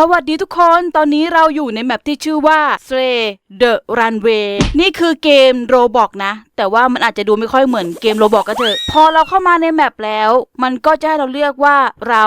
สวัสดีทุกคน ตอนนี้เราอยู่ในแมปที่ชื่อว่า Stray the Runway นี่คือเกมโรบอกนะ แต่ว่ามันอาจจะดูไม่ค่อยเหมือนเกมโรบอกก็เถอะ พอเราเข้ามาในแมปแล้ว มันก็จะให้เราเลือกว่าเรา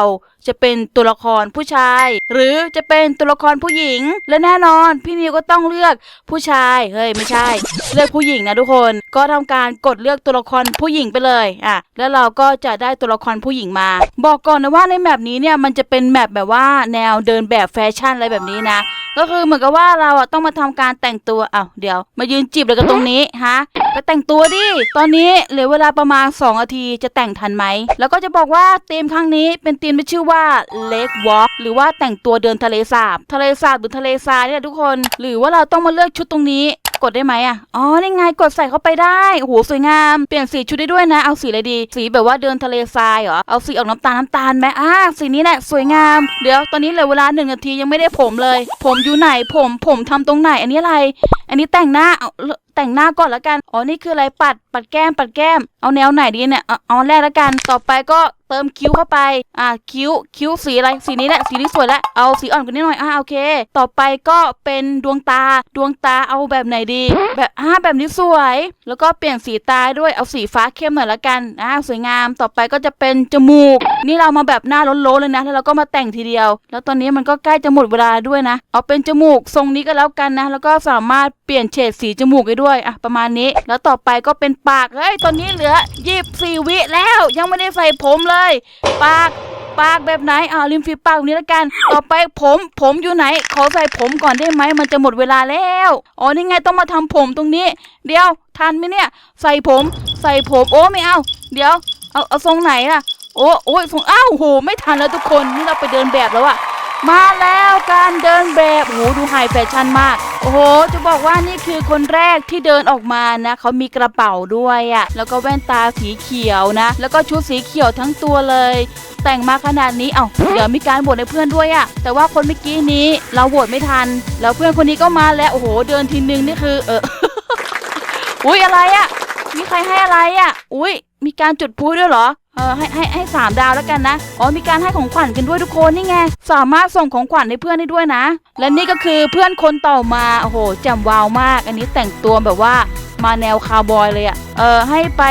จะเป็นตัวละครผู้ชาย หรือจะเป็นตัวละครผู้หญิง และแน่นอนพี่นิวก็ต้องเลือกผู้ชาย เฮ้ยไม่ใช่ เลือกผู้หญิงนะทุกคน ก็ทำการกดเลือกตัวละครผู้หญิงไปเลยอะแล้วเราก็จะได้ตัวละครผู้หญิงมา บอกก่อนนะว่าในแมปนี้เนี่ยมันจะเป็นแมปแบบว่าแนวเดินแบบแฟชั่นอะไรแบบนี้นะ ก็คือเหมือนกับว่าเราอะต้องมาทำการแต่แต่งตัวเอ้าเดี๋ยว มายืนจีบเลยกันตรงนี้ฮะไปแต่งตัวดิ ตอนนี้เหลือเวลาประมาณ 2 นาทีจะแต่งทันไหม แล้วก็จะบอกว่าธีมครั้งนี้เป็นธีมที่ชื่อว่า Lake Walk หรือว่าแต่งตัวเดินทะเลสาบ ทะเลสาบหรือทะเลทรายเนี่ยทุกคน หรือว่าเราต้องมาเลือกชุดตรงนี้ กดได้ไหมอะ อ๋อนี่ไงกดใส่เข้าไปได้โอ้โหสวยงาม เปลี่ยนสีชุดได้ด้วยนะ เอาสีอะไรดี สีแบบว่าเดินทะเลทรายเหรอ เอาสีออกน้ำตาลน้ำตาลไหมอ่าสีนี้แหละสวยงาม เดี๋ยวตอนนี้เหลือเวลาหนึ่งนาทียังไม่ได้ผมเลย ผมอยู่ไหนผมผมทำตรงไหน อันนี้อะไร อันนี้แต่งหน้าเอาแต่งหน้าก่อนละกัน อ๋อ นี่คืออะไรปัด ปัดแก้ม ปัดแก้ม เอาแนวไหนดีเนี่ย เอาแรกละกัน ต่อไปก็เติมคิ้วเข้าไป อ่า คิ้ว คิ้วสีอะไร สีนี้แหละ สีนี้สวยแล้ว เอาสีอ่อนกว่านี้หน่อย อ่า โอเค ต่อไปก็เป็นดวงตา ดวงตาเอาแบบไหนดี แบบ อ่า แบบนี้สวย แล้วก็เปลี่ยนสีตาด้วย เอาสีฟ้าเข้มหน่อยละกัน อ่า สวยงาม ต่อไปก็จะเป็นจมูก นี่เรามาแบบหน้าล้นๆเลยนะ แล้วเราก็มาแต่งทีเดียว แล้วตอนนี้มันก็ใกล้จะหมดเวลาด้วยนะ เอาเป็นจมูกทรงนี้ก็แล้วกันนะ แล้วก็สามารถ ปลี่ยนเฉดสีจมูกได้ด้วยอะประมาณนี้ แล้วต่อไปก็เป็นปากเฮ้ยตอนนี้เหลือยี่สี่วิแล้ว ยังไม่ได้ใส่ผมเลย ปากปากแบบไหนอ่าริมฝีปากนี้และกัน ต่อไปผมผมอยู่ไหน ขอใส่ผมก่อนได้ไหมมันจะหมดเวลาแล้วอ๋อนี่ไงต้องมาทำผมตรงนี้ เดี๋ยวทันไหมเนี่ย ใส่ผม ใส่ผมโอ้ไม่เอา เดี๋ยวเอาเอาทรงไหนล่ะโอ้โอ้ยทรงอ้าวโห ไม่ทันแล้วทุกคนนี่เราไปเดินแบบแล้วอะมาแล้วการเดินแบบโหดูไฮแฟชั่นมาก โอ้โห จะบอกว่านี่คือคนแรกที่เดินออกมานะเขามีกระเป๋าด้วยอะแล้วก็แว่นตาสีเขียวนะ แล้วก็ชุดสีเขียวทั้งตัวเลย แต่งมาขนาดนี้ เอ้า เดี๋ยวมีการโหวตให้เพื่อนด้วยอะแต่ว่าคนเมื่อกี้นี้เราโหวตไม่ทัน แล้วเพื่อนคนนี้ก็มาแล้ว โอ้โห เดินทีนึงนี่คือ เออ อุ้ยอะไรอะมีใครให้อะไรอะอุ้ยมีการจุดพลุด้วยเหรอ เออให้ให้ให้สามดาวแล้วกันนะ อ๋อมีการให้ของขวัญกันด้วยทุกคนนี่ไง สามารถส่งของขวัญให้เพื่อนได้ด้วยนะ และนี่ก็คือเพื่อนคนต่อมา โอ้โหแจ่มวาวมาก อันนี้แต่งตัวแบบว่ามาแนวคาวบอยเลยอะเออให้ไป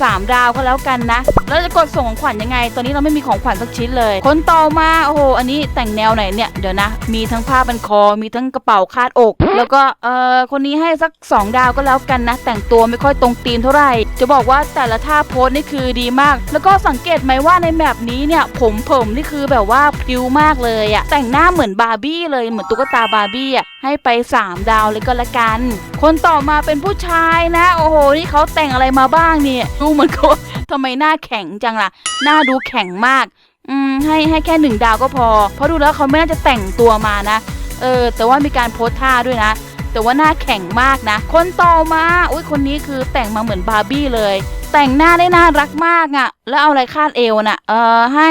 3 ดาวก็แล้วกันนะ แล้วจะกดส่งของขวัญยังไง ตอนนี้เราไม่มีของขวัญสักชิ้นเลย คนต่อมาโอ้โหอันนี้แต่งแนวไหนเนี่ยเดี๋ยวนะ มีทั้งผ้าบันคอ มีทั้งกระเป๋าคาดอก แล้วก็เออคนนี้ให้สัก 2 ดาวก็แล้วกันนะ แต่งตัวไม่ค่อยตรงตีนเท่าไหร่ จะบอกว่าแต่ละท่าโพสนี่คือดีมาก แล้วก็สังเกตไหมว่าในแมปนี้เนี่ย ผมผมนี่คือแบบว่าพิ้วมากเลยอะแต่งหน้าเหมือนบาร์บี้เลยเหมือนตุ๊กตาบาร์บี้อะให้ไป 3 ดาวเลยก็แล้วกัน คนต่อมาเป็นผู้ชายนะ โอ้โห นี่เขาแต่งอะไรมาบ้างเนี่ย ดูเหมือนเขาทำไมหน้าแข็งจังล่ะ หน้าดูแข็งมาก อืม ให้ให้แค่หนึ่งดาวก็พอ เพราะดูแล้วเขาไม่น่าจะแต่งตัวมานะ เออ แต่ว่ามีการโพสท่าด้วยนะ แต่ว่าหน้าแข็งมากนะ คนต่อมา อุ้ยคนนี้คือแต่งมาเหมือนบาร์บี้เลย แต่งหน้าได้น่ารักมากอะ่ะ แล้วเอาอะไรคาดเอวน่ะ เออให้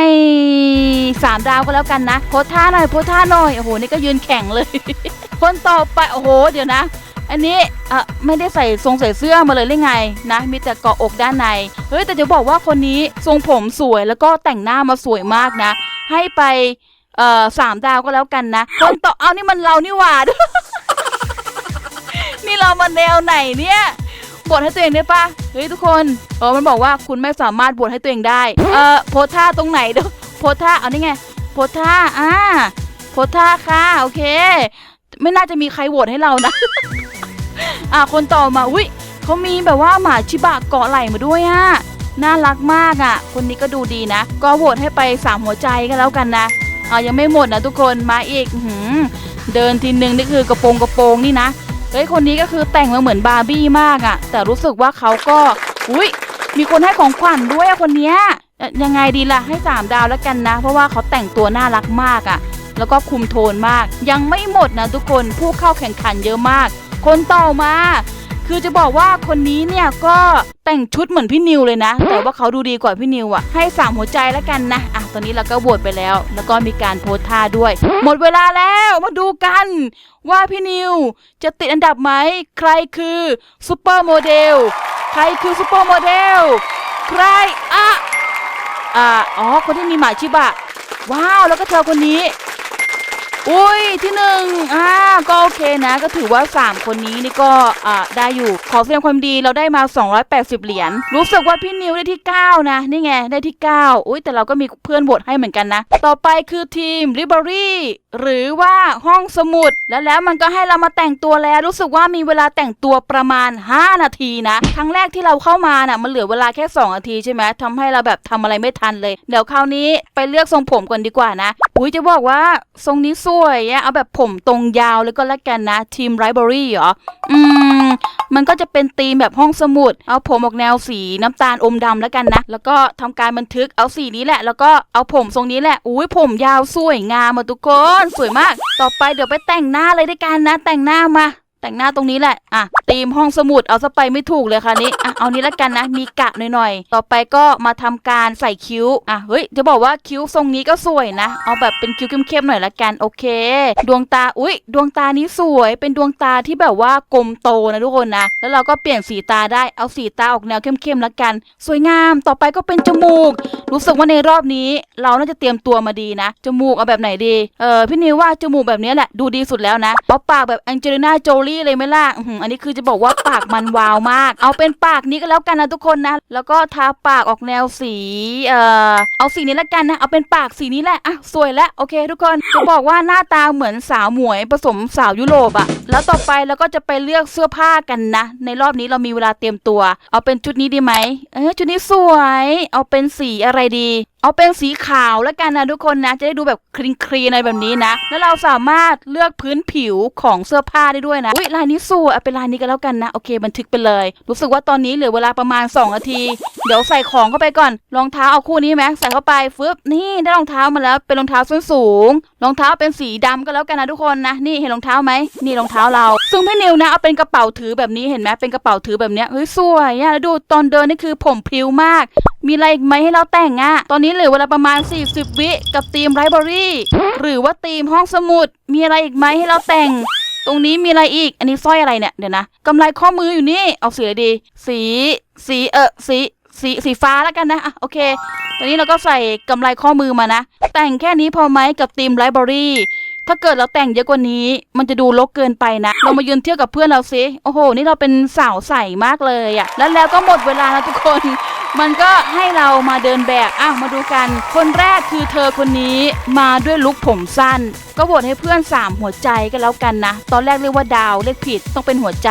สามดาวก็แล้วกันนะ โพสท่าหน่อย โพสท่าหน่อย โอ้โห นี่ก็ยืนแข็งเลย คนต่อไป โอ้โห เดี๋ยวนะ อันนี้เออไม่ได้ใส่ทรงใส่เสื้อมาเลยหรือไงนะ มีแต่เกาะอกด้านใน เฮ้ยแต่จะบอกว่าคนนี้ทรงผมสวยแล้วก็แต่งหน้ามาสวยมากนะ ให้ไปเอ่อสามดาวก็แล้วกันนะ คนต่อเอานี่มันเรานี่หว่า นี่เรามาแนวไหนเนี่ยบทให้ตัวเองได้ปะเฮ้ยทุกคนเออมันบอกว่าคุณไม่สามารถบทให้ตัวเองได้ เออโพสท่าตรงไหนเดี๋ยวโพสท่าเอานี่ไงโพสท่าอ่าโพสท่าค่ะ โอเค ไม่น่าจะมีใครโหวตให้เรานะ อะคนต่อมาอุ้ยเขามีแบบว่าหมาชิบะเกาะไหล่มาด้วยอะน่ารักมากอะ คนนี้ก็ดูดีนะ ก็โหวตให้ไปสามหัวใจก็แล้วกันนะอะยังไม่หมดนะทุกคนมาอีกหือเดินทีนึงนี่คือกระโปรงกระโปรงนี่นะเฮ้ยคนนี้ก็คือแต่งมาเหมือนบาร์บี้มากอะ แต่รู้สึกว่าเขาก็อุ้ยมีคนให้ของขวัญด้วยอะคนเนี้ยยังไงดีล่ะให้สามดาวแล้วกันนะ เพราะว่าเขาแต่งตัวน่ารักมากอะ แล้วก็คุมโทนมาก ยังไม่หมดนะทุกคนผู้เข้าแข่งขันเยอะมาก คนต่อมา คือจะบอกว่าคนนี้เนี่ยก็แต่งชุดเหมือนพี่นิวเลยนะ แต่ว่าเขาดูดีกว่าพี่นิวอะ ให้สามหัวใจแล้วกันนะ อะ ตอนนี้เราก็โหวตไปแล้ว แล้วก็มีการโพสท่าด้วย หมดเวลาแล้ว มาดูกัน ว่าพี่นิวจะติดอันดับไหม ใครคือซูเปอร์โมเดล ใครคือซูเปอร์โมเดล ใครอะอ่าอ๋อ คนที่มีหมาชิบะ ว้าว แล้วก็เธอคนนี้ อุ้ยที่หนึ่งอ่าก็โอเคนะ ก็ถือว่า 3 คนนี้นี่ก็อ่าได้อยู่ขอแสดงความดีเราได้มา 280 เหรียญรู้สึกว่าพี่นิวได้ที่ 9 นะ นี่ไง ได้ที่ 9 อุ้ยแต่เราก็มีเพื่อนโหวตให้เหมือนกันนะ ต่อไปคือทีมริบ r รี่หรือว่าห้องสมุดแล้วแล้วมันก็ให้เรามาแต่งตัวแล้ว รู้สึกว่ามีเวลาแต่งตัวประมาณ 5 นาทีนะ ครั้งแรกที่เราเข้ามาน่ะมันเหลือเวลาแค่ 2 นาทีใช่ไหมทำให้เราแบบทำอะไรไม่ทันเลย เดี๋ยวคราวนี้ไปเลือกทรงผมก่อนดีกว่านะอุ้ยจะบอกว่าทรงนี้สวยอะเอาแบบผมตรงยาวเลยก็แล้วกันนะทีมไรบ r รี่เหรออืมมันก็จะเป็นธีมแบบห้องสมุด เอาผมออกแนวสีน้ำตาลอมดำแล้วกันนะ แล้วก็ทำการบันทึกเอาสีนี้แหละ แล้วก็เอาผมทรงนี้แหละอุ้ยผมยาวสวยงามอะทุกคนสวยมาก ต่อไปเดี๋ยวไปแต่งหน้าเลยด้วยกันนะ แต่งหน้ามา แต่งหน้าตรงนี้แหละ อะธีมห้องสมุดเอาซะไปไม่ถูกเลยค่ะนี้ อะ เอานี้ล้วกันนะ มีกะหน่อยๆ ต่อไปก็มาทำการใส่คิ้ว อะ เฮ้ย จะบอกว่าคิ้วทรงนี้ก็สวยนะ เอาแบบเป็นคิ้วเข้มๆหน่อยละกัน โอเค ดวงตา อุ้ยดวงตานี้สวย เป็นดวงตาที่แบบว่ากลมโตนะทุกคนนะ แล้วเราก็เปลี่ยนสีตาได้ เอาสีตาออกแนวเข้มๆละกัน สวยงาม ต่อไปก็เป็นจมูก รู้สึกว่าในรอบนี้ เราน่าจะเตรียมตัวมาดีนะ จมูกเอาแบบไหนดี เออพี่นิวว่าจมูกแบบนี้แหละ ดูดีสุดแล้วนะเอาปากแบบแองเจลิน่าโจลีี่เลยไหมล่ะอันนี้คือจะบอกว่าปากมันวาวมาก เอาเป็นปากนี้ก็แล้วกันนะทุกคนนะ แล้วก็ทาปากออกแนวสีเอ่อเอาสีนี้ละกันนะ เอาเป็นปากสีนี้แหละอะสวยแล้วโอเค ทุกคนจะบอกว่าหน้าตาเหมือนสาวหมวยผสมสาวยุโรปอะแล้วต่อไปเราก็จะไปเลือกเสื้อผ้ากันนะ ในรอบนี้เรามีเวลาเตรียมตัว เอาเป็นชุดนี้ดีไหมเออชุดนี้สวย เอาเป็นสีอะไรดี เอาเป็นสีขาวแล้วกันนะทุกคนนะ จะได้ดูแบบคลีนคลีนอะไรแบบนี้นะ แล้วเราสามารถเลือกพื้นผิวของเสื้อผ้าได้ด้วยนะอุ้ยลายนี้สวยเอาเป็นลายนี้ก็แล้วกันนะ โอเคบันทึกไปเลย รู้สึกว่าตอนนี้เหลือเวลาประมาณ 2 นาที เดี๋ยวใส่ของเข้าไปก่อน รองเท้าเอาคู่นี้ไหมใส่เข้าไปฟึบนี่ได้รองเท้ามาแล้วเป็นรองเท้าส้นสูง รองเท้าเป็นสีดำก็แล้วกันนะทุกคนนะ นี่เห็นรองเท้าไหมนี่รองเท้าเรา ซึ่งพี่นิวนะเอาเป็นกระเป๋าถือแบบนี้เห็นไหมเป็นกระเป๋าถือแบบเนี้ยเฮ้ยสวยอะแล้วดูตอนเดินนี่คือผมพริ้วมาก มีอะไรอีกไหมให้เราแต่งอะตอนนี้เหลือเวลาประมาณ 40 วิกับทีมไรบ r รี่หรือว่าทีมห้องสมุด มีอะไรอีกไหมให้เราแต่งตรงนี้มีอะไรอีก อันนี้สร้อยอะไรเนี่ย เดี๋ยวนะกำไรข้อมืออยู่นี่ เอาสีอะไรดี สี สี เออสี สีสีฟ้าแล้วกันนะอะโอเค ตอนนี้เราก็ใส่กำไรข้อมือมานะ แต่งแค่นี้พอไหมกับทีมไลบรารีถ้าเกิดเราแต่งเยอะกว่านี้ มันจะดูลกเกินไปนะ เรามายืนเที่ยบกับเพื่อนเราสิโอ้โห นี่เราเป็นสาวใสมากเลยอะแล้วแล้วก็หมดเวลาแล้วทุกคน มันก็ให้เรามาเดินแบบอะมาดูกัน คนแรกคือเธอคนนี้มาด้วยลุคผมสั้น ก็โหวตให้เพื่อน 3 หัวใจก็แล้วกันนะ ตอนแรกเรียกว่าดาวเลขผิดต้องเป็นหัวใจ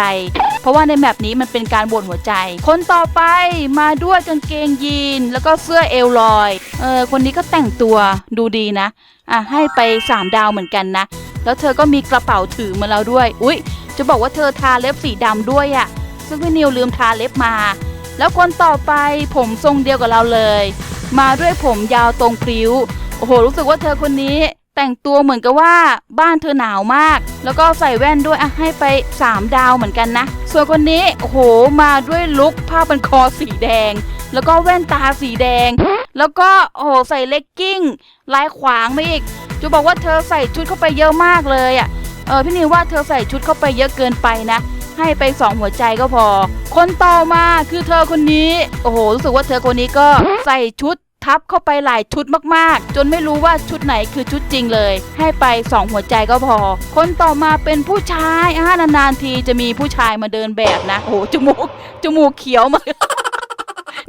เพราะว่าในแมปนี้มันเป็นการโหวตหัวใจ คนต่อไปมาด้วยกางเกงยีน แล้วก็เสื้อเอลลอย เออคนนี้ก็แต่งตัวดูดีนะ อะให้ไป 3 ดาวเหมือนกันนะ แล้วเธอก็มีกระเป๋าถือมาแล้วด้วย อุ๊ย จะบอกว่าเธอทาเล็บสีดำด้วยอะ่ะ ซึ่งพี่นิวลืมทาเล็บมา แล้วคนต่อไปผมทรงเดียวกับเราเลย มาด้วยผมยาวตรงพริ้ว โอ้โห รู้สึกว่าเธอคนนี้ แต่งตัวเหมือนกับว่าบ้านเธอหนาวมาก แล้วก็ใส่แว่นด้วยอะให้ไป 3 ดาวเหมือนกันนะ ส่วนคนนี้โอ้โหมาด้วยลุคผ้าพันคอสีแดง แล้วก็แว่นตาสีแดง แล้วก็โอ้โหใส่เลกกิ้งลายขวางมาอีกจะบอกว่าเธอใส่ชุดเข้าไปเยอะมากเลยอะเออพี่นิวว่าเธอใส่ชุดเข้าไปเยอะเกินไปนะให้ไปสองหัวใจก็พอ คนต่อมาคือเธอคนนี้ โอ้โห รู้สึกว่าเธอคนนี้ก็ใส่ชุด ทับเข้าไปหลายชุดมากๆ จนไม่รู้ว่าชุดไหนคือชุดจริงเลย ให้ไปสองหัวใจก็พอ คนต่อมาเป็นผู้ชายอ่านานๆทีจะมีผู้ชายมาเดินแบบนะ โอ้จมูกจมูกเขียวมา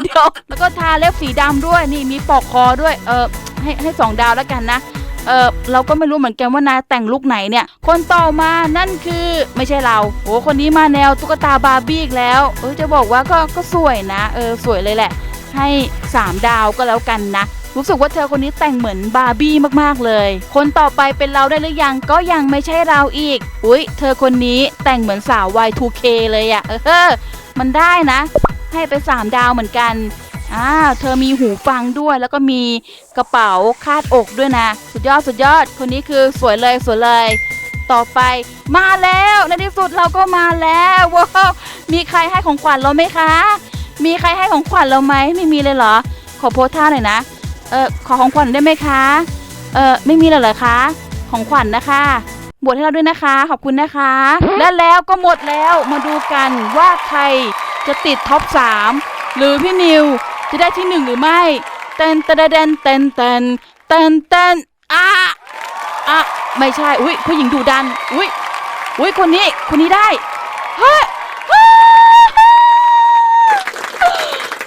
เดี๋ยวแล้วก็ทาเล็บสีดำด้วยนี่มีปอกคอด้วยเออให้ให้สองดาวแล้วกันนะเออเราก็ไม่รู้เหมือนกันว่านาแต่งลุกไหนเนี่ย คนต่อมานั่นคือไม่ใช่เราโอ้คนนี้มาแนวตุ๊กตาบาร์บี้อีกแล้ว เออจะบอกว่าก็ก็สวยนะ เออสวยเลยแหละ ให้ 3 ดาวก็แล้วกันนะ รู้สึกว่าเธอคนนี้แต่งเหมือนบาร์บี้มากๆเลย คนต่อไปเป็นเราได้หรือยังก็ยังไม่ใช่เราอีก อุ๊ย เธอคนนี้แต่งเหมือนสาว Y2K เลยอะ่ะเออมันได้นะ ให้ไป 3 ดาวเหมือนกันอ่าเธอมีหูฟังด้วยแล้วก็มีกระเป๋าคาดอกด้วยนะ สุดยอดสุดยอด คนนี้คือสวยเลยสวยเลย ต่อไปมาแล้วในที่สุดเราก็มาแล้วว้าวมีใครให้ของขวัญเราไหมคะ มีใครให้ของขวัญเราไหมไม่มีเลยเหรอ ขอโพสท่าหน่อยนะ เออขอของขวัญได้ไหมคะ เออไม่มีเลยเหรอคะ ของขวัญนะคะบวชให้เราด้วยนะคะ ขอบคุณนะคะ และแล้วก็หมดแล้วมาดูกันว่าใครจะติดท็อป 3 หรือพี่นิวจะได้ที่ 1 หรือไม่เต้นเต้นเต้นเต้นเต้นเต้นเต้นอะอะไม่ใช่ อุ้ยผู้หญิงดุดัน อุ้ยอุ้ยคนนี้คนนี้ได้เฮ้ย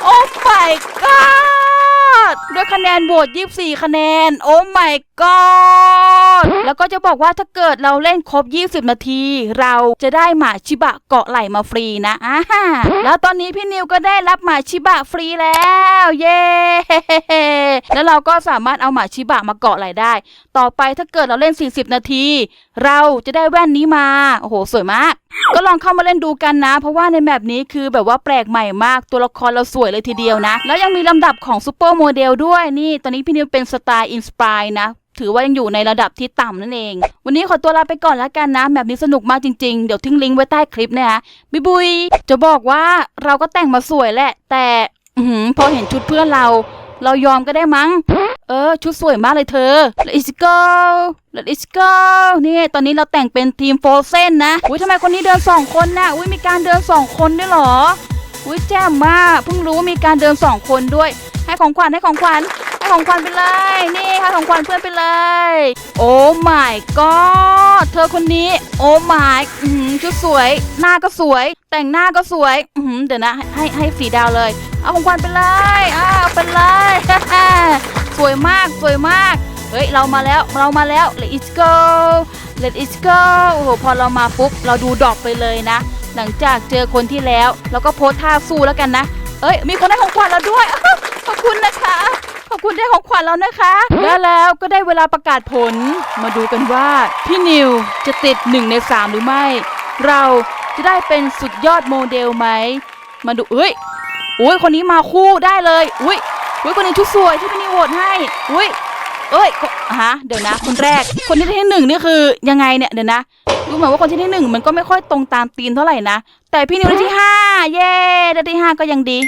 โอ้ my god ด้วยคะแนนโหวต24 คะแนน โอ้ my god แล้วก็จะบอกว่าถ้าเกิดเราเล่นครบ 20 นาที เราจะได้หมาชิบะเกาะไหลมาฟรีนะอ่าฮะแล้วตอนนี้พี่นิวก็ได้รับหมาชิบะฟรีแล้ว เย้แล้วเราก็สามารถเอาหมาชิบะมาเกาะไหลได้ ต่อไปถ้าเกิดเราเล่น 40 นาที เราจะได้แว่นนี้มา โอ้โห สวยมาก ก็ลองเข้ามาเล่นดูกันนะ เพราะว่าในแมปนี้คือแบบว่าแปลกใหม่มากตัวละครเราสวยเลยทีเดียวนะ แล้วยังมีลำดับของซูเปอร์โมเดลด้วยนี่ ตอนนี้พี่นิวเป็นสไตล์อินสปายนะ ถือว่ายังอยู่ในระดับที่ต่ำนั่นเอง วันนี้ขอตัวลาไปก่อนแล้วกันนะแบบนี้สนุกมากจริงๆ เดี๋ยวทิ้งลิงก์ไว้ใต้คลิปนะคะบิบุย จะบอกว่าเราก็แต่งมาสวยแหละ แต่อื้อหือพอเห็นชุดเพื่อนเรา เรายอมก็ได้มั้ง เออ ชุดสวยมากเลยเธอ Let's go Let's go นี่ตอนนี้เราแต่งเป็นทีมโฟเซนนะ อุ้ยทำไมคนนี้เดินสองคนนะอุ้ยมีการเดินสองคนด้วยเหรอ อุ้ยแจ่มมากเพิ่งรู้ว่ามีการเดินสองคนด้วย ให้ของขวัญให้ของขวัญ ของขวัญไปเลย นี่ให้ของขวัญเพื่อนไปเลย โอ้ my god เธอคนนี้ โอ้ my อื้อหือชุดสวย หน้าก็สวย แต่งหน้าก็สวยเดี๋ยวนะให้ให้ให้สีดาวเลย เอาของขวัญไปเลยอ้าวไปเลย สวยมากสวยมาก เฮ้ย เรามาแล้วเรามาแล้ว let's go let's go โอ้โหพอเรามาปุ๊บ เราดูดอปไปเลยนะ หลังจากเจอคนที่แล้ว เราก็โพสท่าสู้แล้วกันนะ เอ้ย มีคนได้ของขวัญเราด้วย ขอบคุณนะคะ อบคุณได้ของขวัญแล้วนะคะ และแล้วก็ได้เวลาประกาศผล มาดูกันว่า พี่นิวจะติดหนึ่งในสามหรือไม่ เราจะได้เป็นสุดยอดโมเดลไหม มาดูเอ้ยอุ้ยคนนี้มาคู่ได้เลยอุ้ยอุ้ยคนนี้ชุดสวยที่พี่นิวโหวตให้อุ้ยเอ้ยฮะเดี๋ยวนะ คนแรก คนที่ได้ที่หนึ่งนี่คือยังไงเนี่ยเดี๋ยวนะดูเหมือนว่าคนที่ได้หนึ่งมันก็ไม่ค่อยตรงตามธีมเท่าไหร่นะแต่พี่นิวได้ที่ห้าเย้ได้ที่ห้าก็ยังดี